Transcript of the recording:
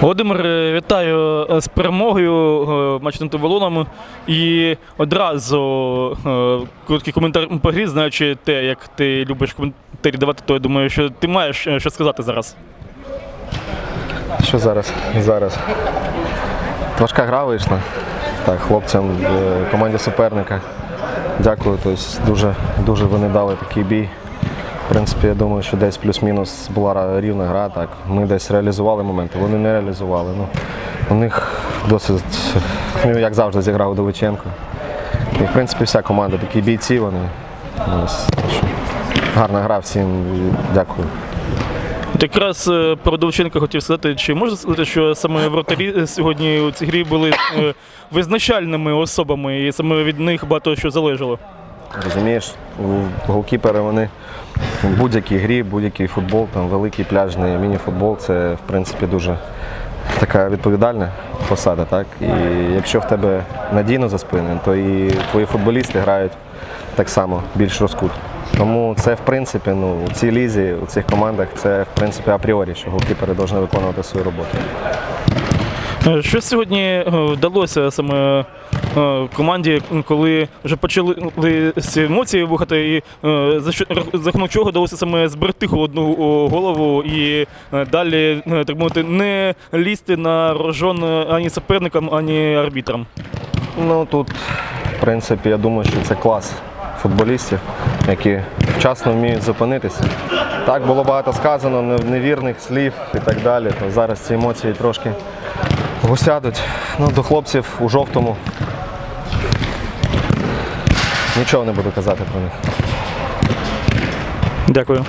Володимир, е, вітаю е, з перемогою е, матч над Волоном. І одразу короткий коментар по грі, знаючи те, як ти любиш коментарі давати, то я думаю, що ти маєш що сказати зараз. Що зараз? Зараз. Важка гра вийшла. Так, хлопцям, команді суперника. Дякую. Тобто дуже, дуже вони дали такий бій. В принципі, я думаю, що десь плюс-мінус була рівна гра. Так. Ми десь реалізували моменти, вони не реалізували. Ну, у них досить, ну, як завжди, зіграв Довиченко. І, в принципі, вся команда такі бійці вони. Гарна гра всім. Дякую. Якраз е, про Довченка хотів сказати, чи можна сказати, що саме вратарі сьогодні у цій грі були е, визначальними особами, і саме від них багато що залежало. Розумієш, голкіпери вони в будь-якій грі, будь-який футбол, там великий пляжний міні-футбол це в принципі дуже така відповідальна посада. Так? І якщо в тебе надійно за спиною, то і твої футболісти грають так само більш розкут. Тому це в принципі ну, у цій лізі, у цих командах це в принципі апріорі, що голкіпери повинні виконувати свою роботу. Е, Що сьогодні е, вдалося саме е, команді, коли вже почали ці емоції бухати, і за за рахунок чого вдалося саме зберегти холодну голову і далі, так мовити, не лізти на рожон ані суперникам, ані арбітрам. Ну тут, в принципі, я думаю, що це клас футболістів, які вчасно вміють зупинитися. Так було багато сказано, невірних слів і так далі. То зараз ці емоції трошки гусядуть. Ну, до хлопців у жовтому. Нічого не буду казати про них. Дякую.